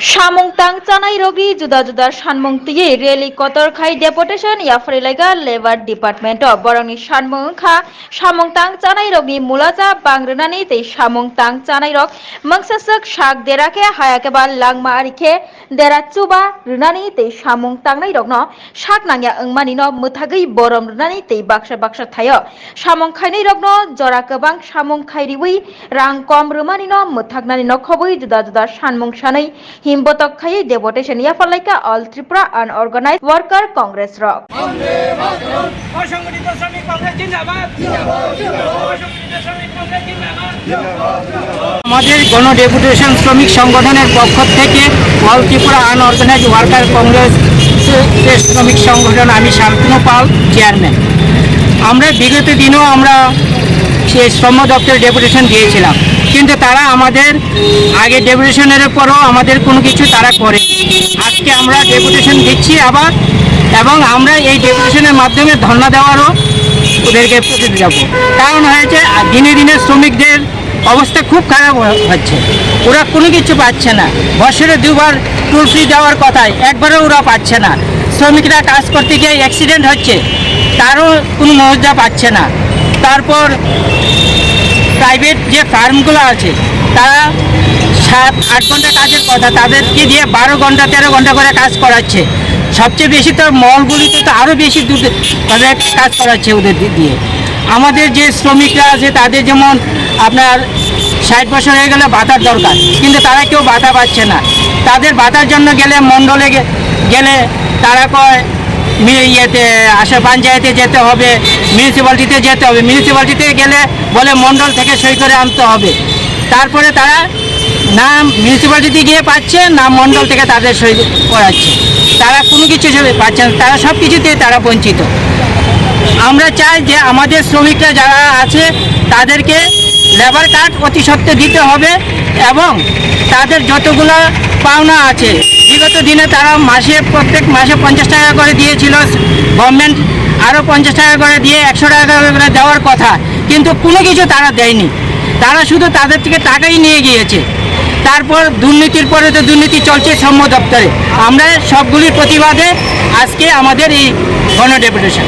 Samung tang chanai rogi juda juda sanmung tiye reli kotor khai deputation ya frilega labor department of borongni sanmung kha samung tang chanai rogi mulaja bangrunani tei samung tang chanai rok mangsasak sak derake hayake ba langma arike dera chuba runani tei samung tangnai rokno sak nangya wngmani no mwthagui borom runani tei baksa baksa thayo samung khainai rokno jora kwbang samung khairiwi rang kom rumani no mwthagnani no khobui juda juda sanmung sanai deputation ইয়াফালাইকা all Tripura unorganised worker congress rock অসংগঠিত শ্রমিক কংগ্রেস জিন্দাবাদ অসংগঠিত শ্রমিক কংগ্রেস জিন্দাবাদ। আমাদের গণ deputation শ্রমিক সংগঠনের পক্ষ থেকে all Tripura unorganised worker congress শ্রমিক সংগঠন আমি শান্তনু পাল চেয়ারম্যান আমরা বিগত দিনেও আমরা সে শ্রম দপ্তরে ডেপুটেশন দিয়েছিলাম। কিন্তু তারা আমাদের আগে ডেপুটেশনের পরও আমাদের কোনো কিছু তারা করে আজকে আমরা ডেপুটেশন দিচ্ছি আবার, এবং আমরা এই ডেপুটেশনের মাধ্যমে ধর্ণা দেওয়ারও ওদেরকে প্রতিনিধি যাব কারণ হয়েছে দিনে দিনে শ্রমিকদের অবস্থা খুব খারাপ হচ্ছে। ওরা কোনো কিছু পাচ্ছে না। বছরে দুবার টুল ফ্রি দেওয়ার কথায় একবারও ওরা পাচ্ছে না। শ্রমিকরা কাজ করতে গিয়ে অ্যাক্সিডেন্ট হচ্ছে। তারও কোনো মর্যাদা পাচ্ছে না। তারপর প্রাইভেট যে ফার্মগুলো আছে, তারা সাত, আট ঘণ্টা কাজের কথা, তাদেরকে দিয়ে বারো ঘণ্টা, তেরো ঘণ্টা করে কাজ করাচ্ছে। সবচেয়ে বেশি তো মলগুলিতে তো আরও বেশি দূর মানে কাজ করাচ্ছে ওদের দিয়ে। আমাদের যে শ্রমিকরা আছে, তাদের যেমন আপনার ষাট বছর হয়ে গেলে ভাতার দরকার, কিন্তু তারা কেউ ভাতা পাচ্ছে না। তাদের ভাতার জন্য গেলে মণ্ডলে গেলে তারা কয় ইয়েতে আশা পঞ্চায়েতে যেতে হবে মিউনিসিপ্যালিটিতে যেতে হবে। মিউনিসিপ্যালিটিতে গেলে বলে মণ্ডল থেকে সই করে আনতে হবে। তারপরে তারা না মিউনিসিপ্যালিটিতে গিয়ে পাচ্ছে, না মণ্ডল থেকে তাদের সই করাচ্ছে। তারা কোনো কিছু পাচ্ছে না। তারা সব কিছুতেই তারা বঞ্চিত। আমরা চাই যে আমাদের শ্রমিকরা যারা আছে, তাদেরকে লেবার কার্ড অতি সত্ত্বে দিতে হবে এবং তাদের যতগুলো পাওনা আছে, বিগত দিনে তারা মাসে প্রত্যেক মাসে পঞ্চাশ টাকা করে দিয়েছিল। গভর্নমেন্ট আরও পঞ্চাশ টাকা করে দিয়ে একশো টাকা করে দেওয়ার কথা, কিন্তু কোনো কিছু তারা দেয়নি। তারা শুধু তাদের থেকে টাকাই নিয়ে গিয়েছে। তারপর দুর্নীতির পরে তো দুর্নীতি চলছে শ্রম দপ্তরে। আমরা সবগুলির প্রতিবাদে আজকে আমাদের এই গণ ডেপুটেশন